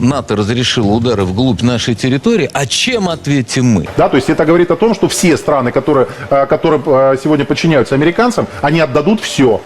НАТО разрешило удары вглубь нашей территории, а чем ответим мы? Да, то есть это говорит о том, что все страны, которые, э, которые э, сегодня подчиняются американцам, они отдадут все.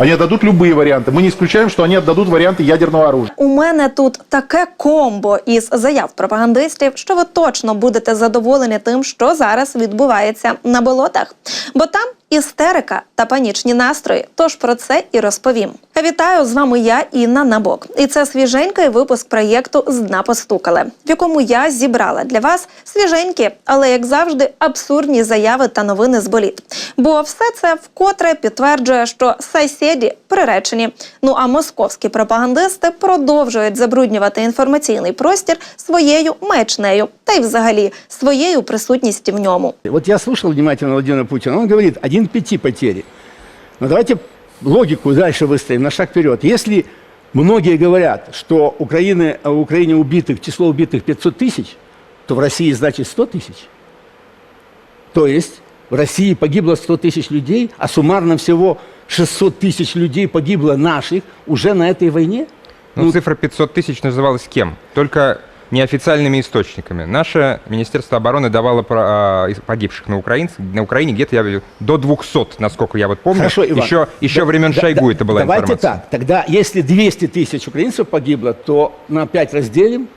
Они отдадут любые варианты. Мы не исключаем, что они отдадут варианты ядерного оружия. У мене тут таке комбо із заяв пропагандистів, що ви точно будете задоволені тим, що зараз відбувається на болотах. Бо там істерика та панічні настрої. Тож про це і розповім. Вітаю з вами я, Інна Набок. І це свіженький випуск проєкту з дна постукали, в якому я зібрала для вас свіженькі, але як завжди, абсурдні заяви та новини з боліт. Бо все це вкотре підтверджує, що сусіді приречені. Ну а московські пропагандисти продовжують забруднювати інформаційний простір своєю маячнею та й взагалі своєю присутністю в ньому. Вот я слушал внимательно Владимира Путина, он говорит, один к пяти потери. Но давайте логику дальше выставим на шаг вперед. Если многие говорят, что Украины, в Украине убитых, число убитых 500 тысяч, то в России, значит, 100 тысяч. То есть в России погибло 100 тысяч людей, а суммарно всего 600 тысяч людей погибло наших уже на этой войне? Ну, цифра 500 тысяч называлась кем? Только неофициальными источниками. Наше Министерство обороны давало про, из- погибших на, Украине, на Украине где-то я до 200, насколько я вот помню. Хорошо, Иван. еще еще Да- времен да- Шойгу да- это была Давайте информация. так. Тогда, если 200 тысяч украинцев погибло, то на 5 разделим,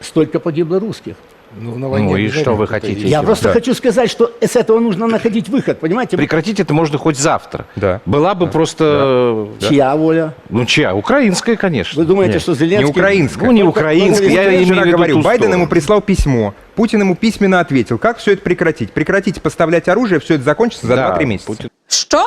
столько погибло русских. Ну, на войне Ну и обязательно что вы кто-то хотите? есть. Я просто да. хочу сказать, что с этого нужно находить выход, понимаете? Прекратить это можно хоть завтра. Да. Была бы просто... Чья воля? Ну, чья? Украинская, конечно. Вы думаете, Нет, что Зеленский... Не украинская. Ну, не украинская, я Путин имею вчера в виду говорил, ту Байден сторону. ему прислал письмо. Путин ему письменно ответил, как все это прекратить. Прекратите поставлять оружие, все это закончится за Да, 2-3 месяца. Путин- Що?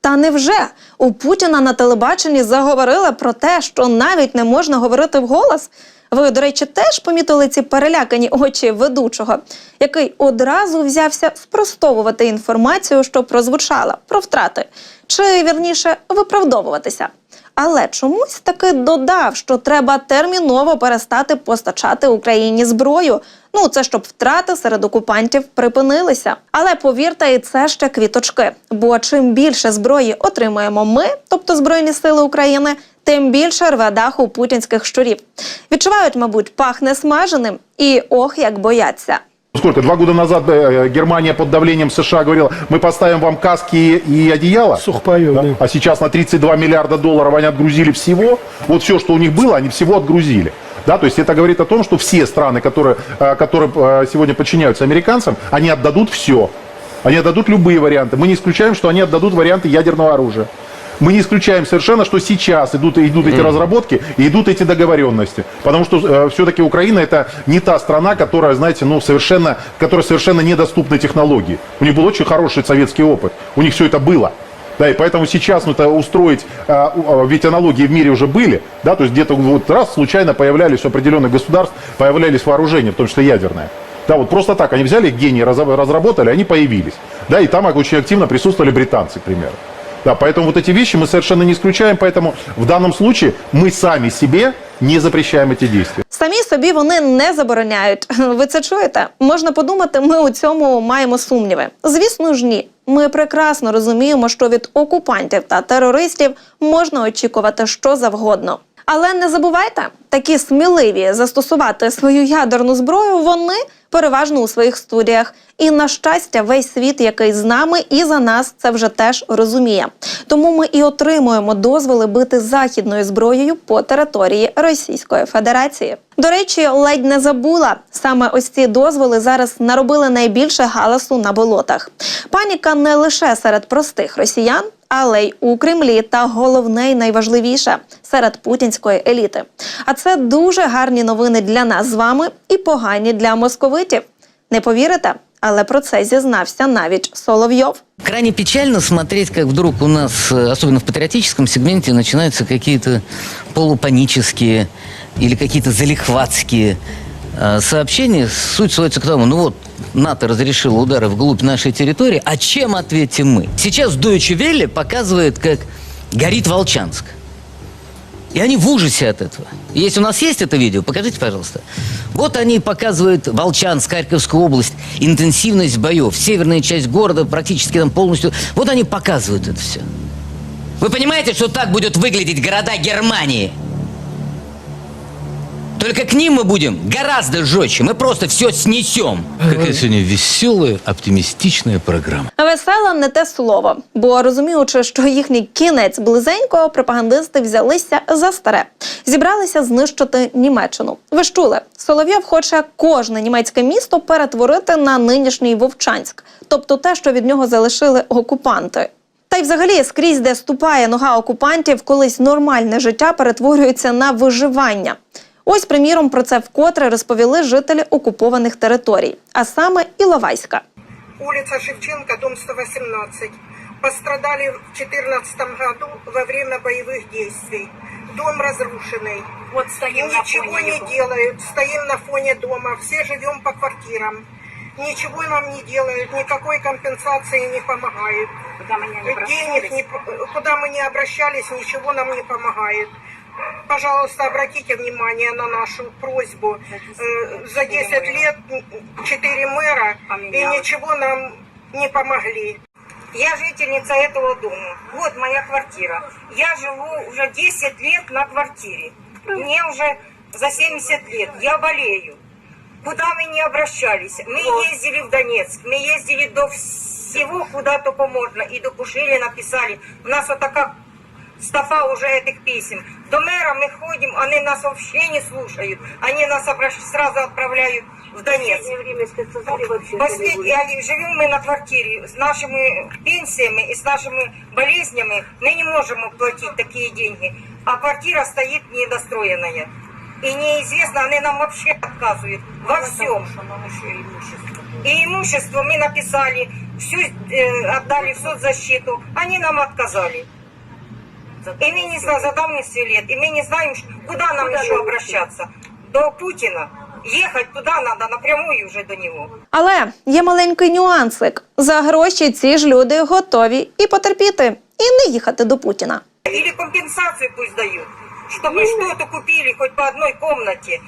Та невже у Путіна на телебаченні заговорили про те, що навіть не можна говорити вголос? Ви, до речі, теж помітили ці перелякані очі ведучого, який одразу взявся спростовувати інформацію, що прозвучала про втрати, чи вірніше виправдовуватися. Але чомусь таки додав, що треба терміново перестати постачати Україні зброю. Ну, це щоб втрати серед окупантів припинилися. Але повірте, і це ще квіточки. Бо чим більше зброї отримуємо ми, тобто Збройні Сили України, тим більше рве дах у путінських щурів. Відчувають, мабуть, пахне смаженим і ох, як бояться. Сколько? Два года назад э, Германия под давлением США говорила, мы поставим вам каски и одеяло. Сухпайок, да. А сейчас на 32 миллиарда долларов они отгрузили всего. Вот все, что у них было, они всего отгрузили. Да, то есть это говорит о том, что все страны, которые, э, которые э, сегодня подчиняются американцам, они отдадут все. Они отдадут любые варианты. Мы не исключаем, что они отдадут варианты ядерного оружия. Мы не исключаем совершенно, что сейчас идут, идут эти разработки и идут эти договоренности. Потому что все-таки Украина это не та страна, которая, знаете, ну, совершенно, которая совершенно недоступны технологии. У них был очень хороший советский опыт. У них все это было. Да, и поэтому сейчас ну, это устроить, а, ведь аналогии в мире уже были, да, то есть где-то вот раз случайно появлялись у определенных государств, появлялись вооружения, в том числе ядерное. Да, вот просто так, они взяли гении, разра- разработали, они появились. Да, и там очень активно присутствовали британцы, к примеру. Да, поэтому вот эти вещи мы совершенно не исключаем, поэтому в данном случае мы сами себе не запрещаем эти действия. Самі собі вони не забороняють. Ви це чуєте? Можна подумати, ми у цьому маємо сумніви. Звісно ж, ні. Ми прекрасно розуміємо, що від окупантів та терористів можна очікувати що завгодно. Але не забувайте, такі сміливі застосувати свою ядерну зброю вони переважно у своїх студіях. І на щастя, весь світ, який з нами і за нас, це вже теж розуміє. Тому ми і отримуємо дозволи бити західною зброєю по території Російської Федерації. До речі, ледь не забула саме ось ці дозволи зараз наробили найбільше галасу на болотах. Паніка не лише серед простих росіян. Але й у Кремлі та головне й найважливіше серед путінської еліти. А це дуже гарні новини для нас з вами і погані для московитів. Не повірите, але про це зізнався навіть Соловйов. Крайне печально смотреть, как вдруг у нас, э, особенно в патриотическом сегменте, начинаются какие-то полупанические или какие-то залихватские э, сообщения. Суть сводится к тому, ну вот, НАТО разрешило удары вглубь нашей территории, а чем ответим мы? Сейчас Deutsche Welle показывает, как горит Волчанск. И они в ужасе от этого. Если у нас есть это видео, покажите, пожалуйста. Вот они показывают Волчанск, Харьковскую область, интенсивность боев, северная часть города практически там полностью. Вот они показывают это все. Вы понимаете, что так будут выглядеть города Германии? Только к ним мы будем гораздо жестче. Мы просто все снесем. Какая сегодня веселая, оптимистичная программа. Весела не те слово, бо розуміючи, що їхній кінець близенько, пропагандисти взялися за старе, зібралися знищити Німеччину. Ви ж чули, Соловйов хоче кожне німецьке місто перетворити на нинішній Вовчанськ, тобто те, що від нього залишили окупанти. Та й взагалі скрізь, де ступає нога окупантів, колись нормальне життя перетворюється на виживання. Ось, приміром, про це вкотре розповіли жителі окупованих територій, а саме Іловайська. улица Шевченко, дом 118. Пострадали в 2014 году во время боевых действий. Дом разрушенный. Вот стоим на Ничего фоне не его. делают. Стоим на фоне дома. Все живем по квартирам. Ничего нам не делают, никакой компенсации не помогают. Куда мы не Денег, обращались. не, по- куда мы не обращались, ничего нам не помогает. Пожалуйста, обратите внимание на нашу просьбу. Э, За 10 лет 4 мэра и Поменялось. ничего нам не помогли. Я жительница этого дома. Вот моя квартира. Я живу уже 10 лет на квартире. Мне уже за 70 лет. Я болею. Куда мы не обращались? Мы ездили в Донецк, мы ездили до всего, куда только можно. И до Кушили написали. У нас вот такая стафа уже этих писем. До мэра мы ходим, они нас вообще не слушают. Они нас обращ- сразу отправляют в Донецк. Последний, а живем мы на квартире с нашими пенсиями и с нашими болезнями. Мы не можем платить такие деньги. А квартира стоит недостроенная. И неизвестно, они нам вообще отказывают во всем. И имущество мы написали, всю э, отдали в соцзащиту. Они нам отказали. И мы не знаем, за давностью лет, и мы не знаем, ш- куда нам еще обращаться. До Путина. Ехать туда надо напрямую уже до него. Але є маленький нюансик: за гроші ці ж люди готові і потерпіти, і не їхати до Путіна. Или компенсацию пусть дают, чтобы что-то купили хоть по одной комнате.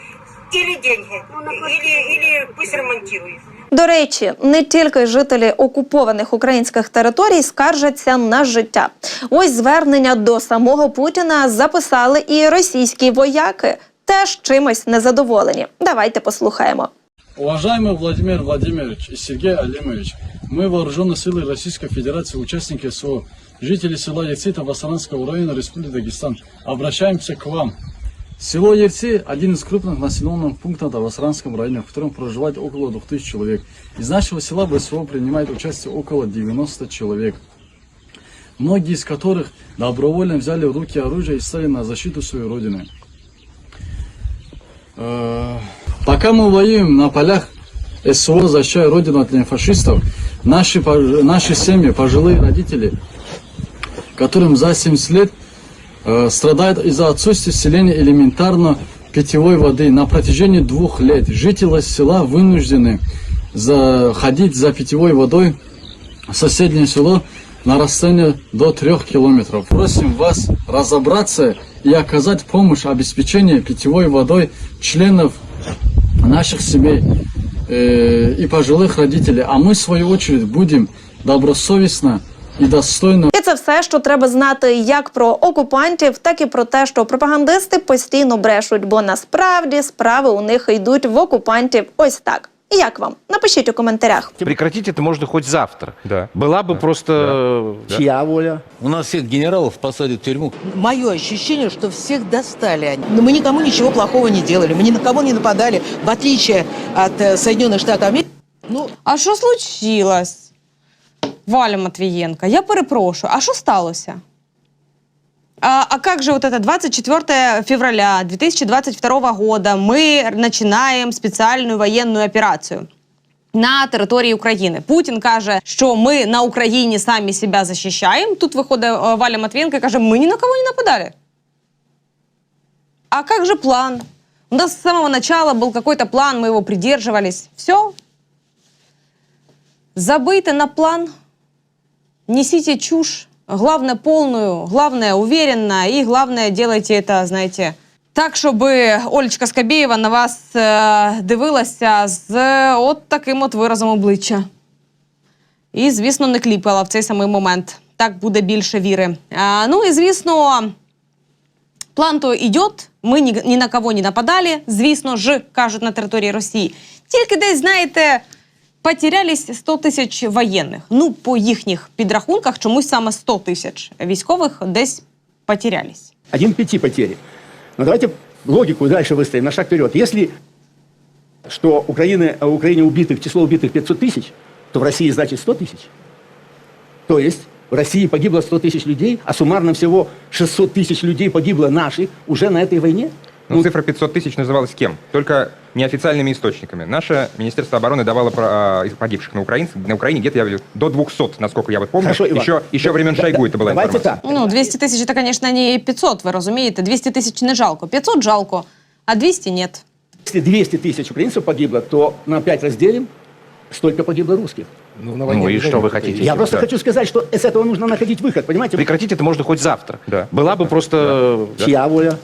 Или деньги, или, или пусть ремонтируют. До речі, не тільки жителі окупованих українських територій скаржаться на життя. Ось звернення до самого Путіна записали і російські вояки, теж чимось незадоволені. Давайте послухаємо. Уважаемый Владимир Владимирович и Сергей Алимович, мы вооруженные силы Российской Федерации, участники СО, жители села Ерцы Табасаранского района Республики Дагестан, обращаемся к вам. Село Ерцы – один из крупных населенных пунктов Табасаранском районе, в котором проживает около 2000 человек. Из нашего села ВСО принимает участие около 90 человек, многие из которых добровольно взяли в руки оружие и стали на защиту своей родины. Э, Пока мы воюем на полях СВО, защищая Родину от фашистов, наши, наши семьи, пожилые родители, которым за 70 лет э, страдают из-за отсутствия селения элементарно питьевой воды. На протяжении двух лет жители села вынуждены заходить за питьевой водой в соседнее село на расстоянии до трех километров. Просим вас разобраться и оказать помощь обеспечению питьевой водой членов наших семей э, и пожилых родителей. А мы, в свою очередь, будем добросовестно и достойно І це все, що треба знати як про окупантів, так і про те, що пропагандисти постійно брешуть, бо насправді справи у них йдуть в окупантів ось так. Як вам? Напишіть у коментарях. Прекратить это можно хоть завтра. Да. Была бы просто... Чья воля? У нас всех генералов посадят в тюрьму. Мое ощущение, что всех достали они. Но мы никому ничего плохого не делали, мы ни на кого не нападали, в отличие от э, Соединенных Штатов Америки. Ну, А що случилось? Валя Матвієнка, я перепрошую, а що сталося? А, а как же вот это 24 февраля 2022 года мы начинаем специальную военную операцию на території України. Путін каже, що ми на Україні самі себе захищаємо. Тут виходить е, Валя Матвієнка і каже, ми ні на кого не нападали. А как же план? У нас с самого начала был какой-то план, мы его придерживались. Все, Забыйте на план, несите чушь, главное полную, главное уверенно и главное делайте это, знаете, так, щоб Олечка Скабєєва на вас е, дивилася з от таким от виразом обличчя. І, звісно, не кліпала в цей самий момент. Так буде більше віри. А, ну і звісно, План то йдет, ми ні, ні на кого не нападали, звісно ж, кажуть на території Росії. Тільки десь, знаєте, потерялись 100 тисяч воєнних. Ну, по їхніх підрахунках, чомусь саме 100 тисяч військових десь потерялись. Один к пяти потери. Но давайте логику дальше выставим на шаг вперед. Если что Украины, в Украине убитых, число убитых 500 тысяч, то в России значит 100 тысяч. То есть в России погибло 100 тысяч людей, а суммарно всего 600 тысяч людей погибло наших уже на этой войне. Ну, цифра 500 тысяч называлась кем? Только неофициальными источниками. Наше Министерство обороны давало про, а, из погибших на, Украине, на Украине где-то, я говорю, до 200, насколько я вот помню. Хорошо, Иван. еще, еще Да- времен да- Шойгу да- это была Давайте информация. так. Ну, 200 тисяч, це, звісно, не 500, ви розумієте. 200 тисяч не жалко. 500 жалко, а 200 нет. Если 200 тысяч украинцев погибло, то на 5 разделим, столько погибло русских. Ну, ну и что вы хотите? Я просто да. хочу сказать, что с этого нужно находить выход, понимаете? Прекратить это можно хоть завтра. Да. Была бы просто... Чья воля?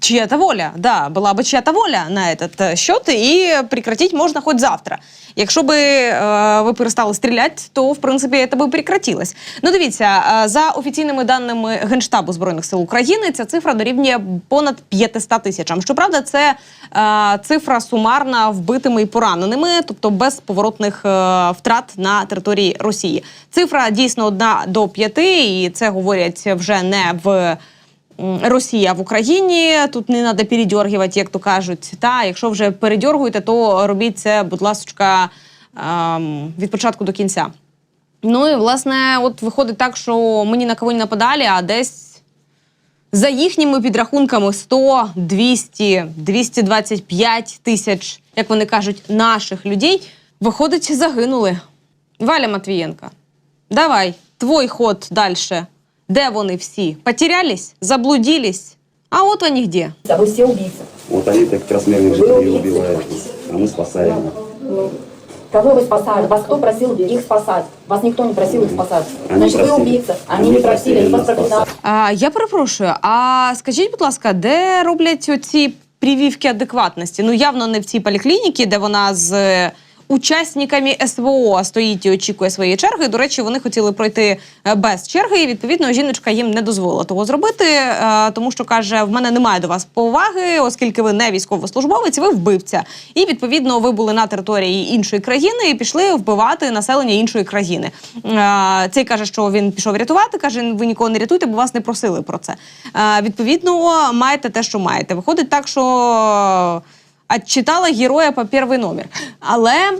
Чья-то воля, да, була би чья-то воля на этот е, счет, і прекратить можна хоч завтра. Якщо би е, ви перестали стріляти, то в принципі це би прекратилось. Ну дивіться, е, за офіційними даними Генштабу збройних сил України, ця цифра дорівнює понад 500 тисячам. Щоправда, це е, цифра сумарна вбитими і пораненими, тобто без поворотних е, втрат на території Росії. Цифра дійсно одна до п'яти, і це говорять вже не в. Росія в Україні. Тут не треба передьоргувати, як то кажуть. Та якщо вже передьоргуєте, то робіть це, будь ласка, ем, від початку до кінця. Ну і власне, от виходить так, що ми ні на кого не нападали, а десь за їхніми підрахунками 100, 200, 225 тисяч, як вони кажуть, наших людей, виходить, загинули. Валя Матвієнка, давай, твой ход далі. Де вони всі? Потерялись? Заблудились? А от вони де. А вы все убийцы. Вот они как раз мирных жителей убивают, а мы спасаем. Кого вы спасали? Вас кто просил их спасать? Вас никто не просил их спасать. Они Значит, вы просили. убийца. Они, Они не просили, просили они вас нас спасать. проклинали. А, я перепрошую, а скажіть, будь ласка, де роблять оці прививки адекватності? Ну, явно не в цій поліклініці, де вона з е, учасниками СВО стоїть і очікує своєї черги. До речі, вони хотіли пройти е, без черги, і відповідно жіночка їм не дозволила того зробити, е, тому що каже: в мене немає до вас поваги, оскільки ви не військовослужбовець, ви вбивця. І відповідно ви були на території іншої країни і пішли вбивати населення іншої країни. Е, Цей каже, що він пішов рятувати. каже, ви нікого не рятуйте, бо вас не просили про це. Відповідно, маєте те, що маєте. Виходить так, що отчитала героя по перший номер. Але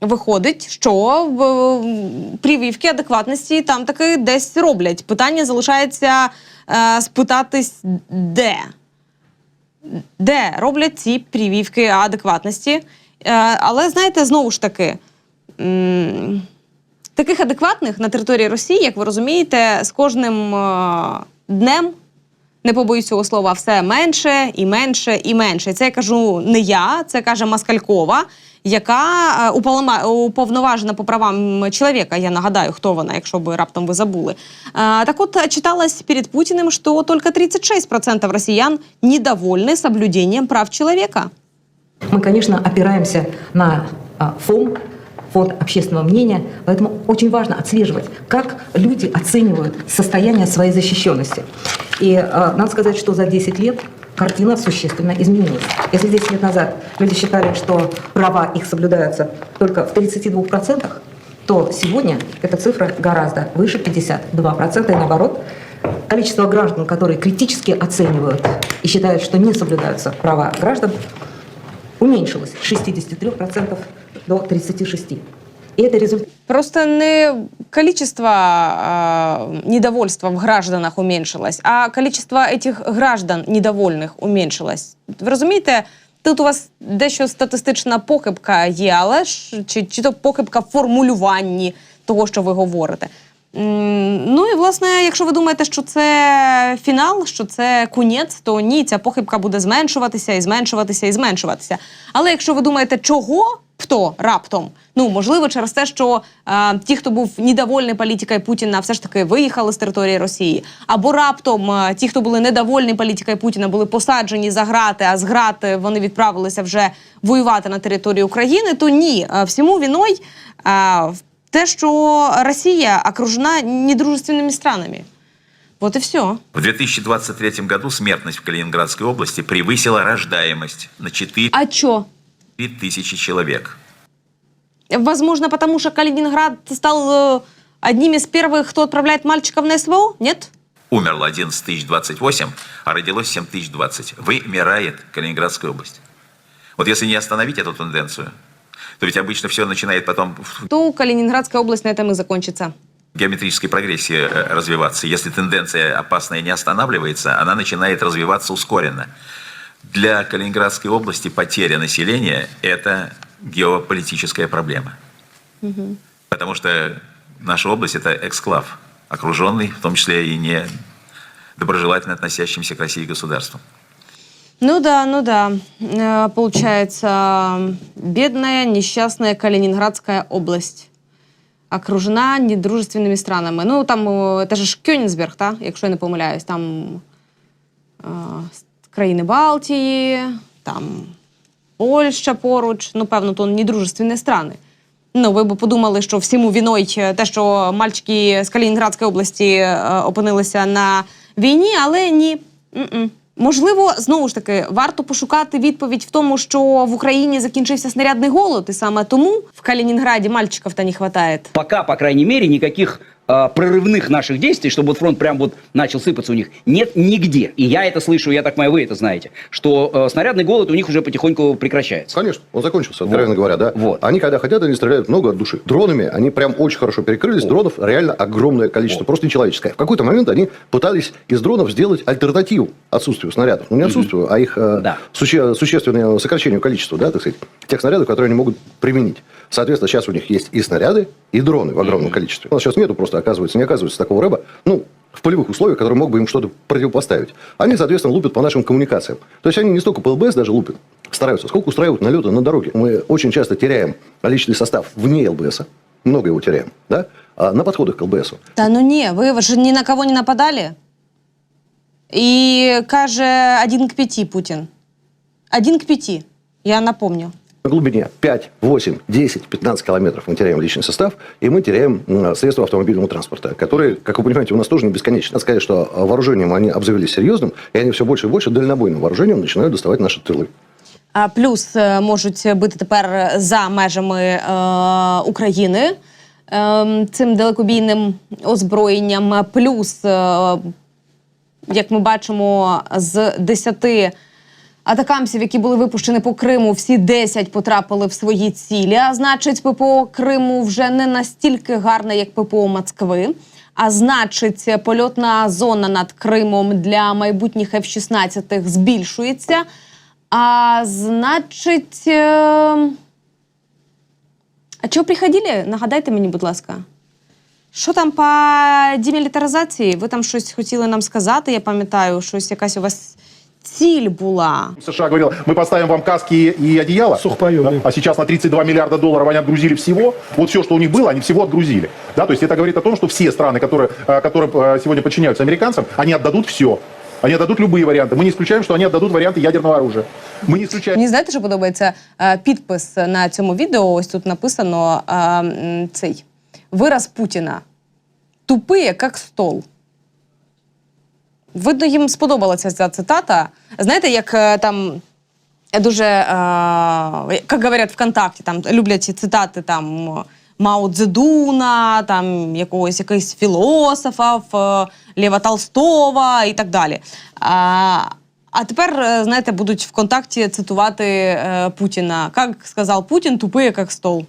виходить, що в прививки адекватності там таки десь роблять. Питання залишається е, спитатись, де. Де роблять ці прививки адекватності. Е, але знаєте, знову ж таки. Таких адекватних на території Росії, як ви розумієте, з кожним е, днем не побоюсь цього слова, все менше і менше і менше. Це я кажу не я, це каже Маскалькова, яка е, уповноважена по правам чоловіка. Я нагадаю, хто вона, якщо би раптом ви забули. Е, Так от е, читалось перед Путіним, що тільки 36% росіян недовольны соблюдением прав человека. Мы, конечно, опираемся на ФОМ, фонд общественного мнения, поэтому очень важно отслеживать, как люди оценивают состояние своей защищенности. И а, надо сказать, что за 10 лет картина существенно изменилась. Если 10 лет назад люди считали, что права их соблюдаются только в 32%, то сегодня эта цифра гораздо выше 52%, и наоборот, количество граждан, которые критически оценивают и считают, что не соблюдаются права граждан, уменьшилось с 63% до 36%. И это результат Просто не количество э, недовольства в гражданах уменьшилось, а количество этих граждан недовольних уменьшилось. Ви розумієте, тут у вас дещо статистична похибка є, але ж чи, чи то похибка в формулюванні того, що ви говорите. Ну і власне, якщо ви думаєте, що це фінал, що це кунець, то ні, ця похибка буде зменшуватися і зменшуватися і зменшуватися. Але якщо ви думаєте, чого б то раптом, ну можливо, через те, що е, ті, хто був недовольний політикою Путіна, все ж таки виїхали з території Росії, або раптом е, ті, хто були недовольні політикою Путіна, були посаджені за грати, а з грати вони відправилися вже воювати на території України, то ні, всьому віною е, те, що Росія окружена недружественними странами. Вот и все. В 2023 году смертность в Калининградской области превысила рождаемость на 4 А чё? тысячи человек. Возможно, потому что Калининград стал э, одним из первых, кто отправляет мальчиков на СВО? Нет? Умерло 11 тысяч 28, а родилось 7 тысяч 20. Вымирает Калининградская область. Вот если не остановить эту тенденцию, то ведь обычно все начинает потом То Калининградская область на этом и закончится. геометрической прогрессии э, развиваться. Если тенденция опасная не останавливается, она начинает развиваться ускоренно. Для Калининградской области потеря населения – это геополитическая проблема. Потому что наша область – это эксклав, окруженный, в том числе и не доброжелательно относящимся к России государством. Ну да, ну да. Э, Получается, бедная, несчастная Калининградская область. Окружена недружественними странами. Ну, там, це ж Кёнігсберг, та, якщо я не помиляюсь, там е, країни Балтії, там Польща поруч. Ну, певно, то недружественні страни. Ну, ви б подумали, що всьому віною те, що мальчики з Калінінградської області опинилися на війні, але ні. М-м. Можливо, знову ж таки, варто пошукати відповідь в тому, що в Україні закінчився снарядний голод, і саме тому в Калінінграді мальчиків та не вистачає. Поки, по крайній мірі, никаких э, прорывных наших действий, чтобы вот фронт прям вот начал сыпаться у них, нет нигде. И я это слышу, я так понимаю, вы это знаете, что э, снарядный голод у них уже потихоньку прекращается. Конечно, он закончился, откровенно Вот. говоря, да. Вот. Они когда хотят, они стреляют много от души. Дронами они прям очень хорошо перекрылись. Дронов реально огромное количество, просто нечеловеческое. В какой-то момент они пытались из дронов сделать альтернативу отсутствию снарядов. Ну, не отсутствию, а их э, Да. суще- существенное сокращению количества, да, так сказать, тех снарядов, которые они могут применить. Соответственно, сейчас у них есть и снаряды, и дроны в огромном количестве. У нас сейчас нету просто, оказывается, не оказывается такого рэба, ну, в полевых условиях, который мог бы им что-то противопоставить. Они, соответственно, лупят по нашим коммуникациям. То есть они не столько по ЛБС даже лупят, стараются, сколько устраивают налеты на дороге. Мы очень часто теряем личный состав вне ЛБС, много его теряем, да, а на подходах к ЛБСу. Та ну ні, ви ж ні на кого не нападали. І каже один к пяти Путін. Один к пяти. Я напомню. На глубине 5, 8, 10, 15 километров мы теряем личный состав, и мы теряем м, средства автомобильного транспорта, которые, как вы понимаете, у нас тоже не бесконечны. Надо сказать, что а, вооружением они обзавелись серьезным, и они все больше и больше дальнобойным вооружением начинают доставать наши тылы. А плюс е, можуть бити тепер за межами е, України е, цим далекобійним озброєнням. Плюс, е, як ми бачимо, з 10 атакамсів, які були випущені по Криму, всі 10 потрапили в свої цілі. А значить, ППО Криму вже не настільки гарне, як ППО Москви. А значить, польотна зона над Кримом для майбутніх F-16 збільшується. А значить. Е... А чого приходили? Нагадайте мені, будь ласка. Що там по демілітаризації? Ви там щось хотіли нам сказати, я пам'ятаю, щось якась у вас ціль була. США говорил, мы поставим вам каски и одеяло. Да? А сейчас на 32 миллиарда долларов они отгрузили всего. Вот все, что у них было, они всего отгрузили. Да? То есть это говорит о том, что все страны, которые, э, которые э, сегодня подчиняются американцам, они отдадут все. Они отдадут любые варианты. Мы не исключаем, что они отдадут варианты ядерного оружия. Мы не исключаем... Мені знаєте, що подобається Е, підпис на цьому відео. Ось тут написано е, м, цей вираз Путіна. Тупий, як стол. Видно, їм сподобалася ця цитата. Знаєте, як е, там дуже, е, як говорять ВКонтакті, там люблять ці цитати там Мао Цзедуна, там якогось якихось філософів, е, Лєва Толстого і так далі. А, а тепер, е, знаєте, будуть ВКонтакті цитувати е, Путіна. Як сказав Путін, тупий, як стол.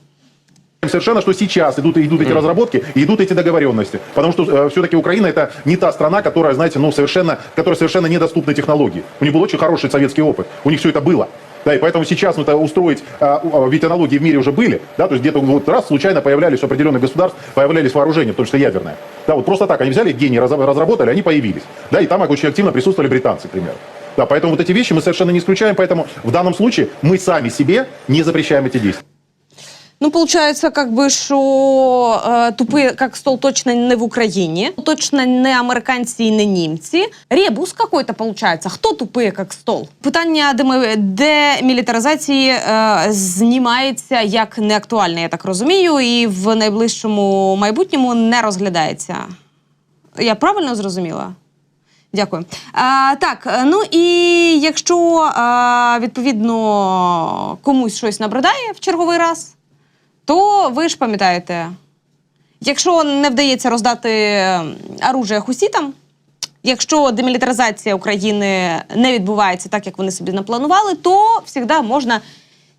Совершенно, что сейчас идут, идут эти разработки идут эти договоренности. Потому что все-таки Украина это не та страна, которая, знаете, ну, совершенно, которая совершенно недоступны технологии. У них был очень хороший советский опыт. У них все это было. Да, и поэтому сейчас ну, это устроить, а, а, ведь аналогии в мире уже были, да, то есть где-то вот раз случайно появлялись у определенных государств, появлялись вооружения, том числе ядерное. Да, вот просто так, они взяли разра- разработали, они появились. Да, и там очень активно присутствовали британцы, к примеру. Да, поэтому вот эти вещи мы совершенно не исключаем, поэтому в данном случае мы сами себе не запрещаем эти действия. Ну, получается, как бы, що е, тупий як стол точно не в Україні, точно не американці і не німці. Ребус какой-то получается. Хто тупий як стол? Питання демілітаризації е, знімається як неактуальне, я так розумію, і в найближчому майбутньому не розглядається. Я правильно зрозуміла? Дякую. А, так, е, ну і якщо а, відповідно комусь щось набридає в черговий раз, то ви ж пам'ятаєте, якщо не вдається роздати оружие хусітам, якщо демілітаризація України не відбувається так, як вони собі напланували, то завжди можна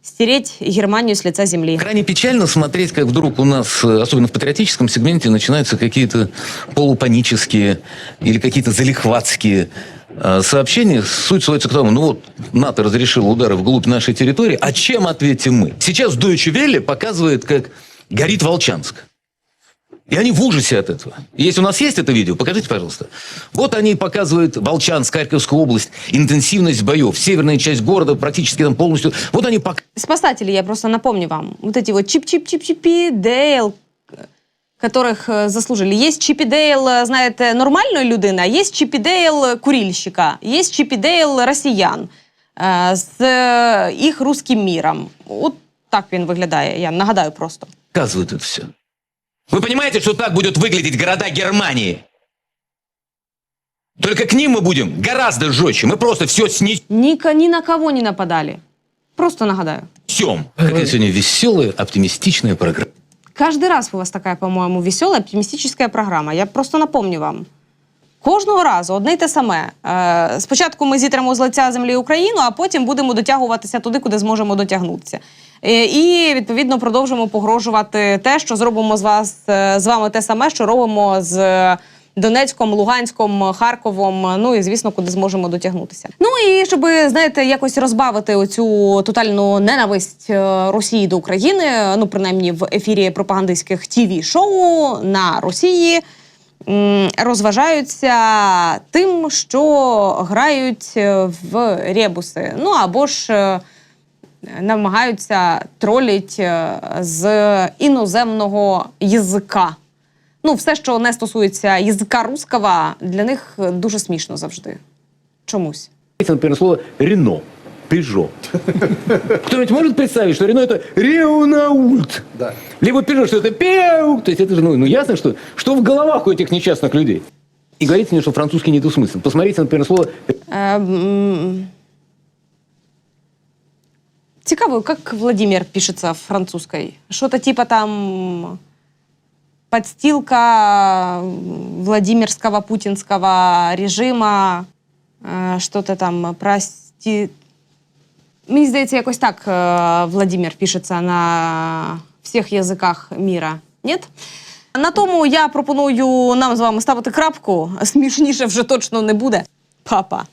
стереть Германию с лица земли. Крайне печально смотреть, как вдруг у нас, э, особенно в патриотическом сегменте, начинаются какие-то полупанические или какие-то залихватские э, сообщения. Суть сводится к тому, ну вот, НАТО разрешило удары вглубь нашей территории, а чем ответим мы? Сейчас Deutsche Welle показывает, как горит Волчанск. И они в ужасе от этого. Если у нас есть это видео, покажите, пожалуйста. Вот они показывают Волчанск, Харьковскую область, интенсивность боев, северная часть города практически там полностью. Вот они показывают. Спасатели, я просто напомню вам, вот эти вот чип-чип-чип-чипи, Дейл, которых э, заслужили. Есть Чіпі Дейл, э, знаєте, нормальної людини, а є Чіпі Дейл э, курильщика, є Чіпі Дейл росіян е, з е, їх русським міром. От так він виглядає, я нагадаю просто. показывают это все. Вы понимаете, что так будут выглядеть города Германии? Только к ним мы будем гораздо жестче. Мы просто все снесем. Ні, ні на кого не нападали. Просто нагадаю. Какая сегодня веселая, оптимистичная программа. Каждый раз у вас такая, по-моему, веселая, оптимістична програма. Я просто напомню вам. Кожного разу одне й те саме. Е, спочатку ми зітремо з лиця землі Україну, а потім будемо дотягуватися туди, куди зможемо дотягнутися. Е, і відповідно продовжимо погрожувати те, що зробимо з вас е, з вами те саме, що робимо з Донецьком, Луганськом, Харковом. Ну і звісно, куди зможемо дотягнутися. Ну і щоб знаєте, якось розбавити оцю тотальну ненависть е, Росії до України, ну принаймні в ефірі пропагандистських тіві шоу на Росії. Розважаються тим, що грають е, в ребуси. Ну або ж е, намагаються тролять е, з іноземного язика. Ну, все, що не стосується язика руского, для них дуже смішно завжди. Чомусь. Например, слово «Рено», «Пежо». Кто-нибудь может представить, что Рено – это «Реунаульт»? Да. Либо «Пежо», что это «Пеу». То есть это же ну, ну, ясно, что, что в головах у этих несчастных людей. И говорите мне, что французский недосмыслен. Посмотрите, например, слово Е, м, Цікаво, як Владимир пишеться французькою. Що-то типа там подстилка Владимирского путинского режима, е, що-то там прости... Мені здається, якось так Владимир пишеться на всіх язиках міра. Ні? На тому я пропоную нам з вами ставити крапку. Смішніше вже точно не буде. Папа.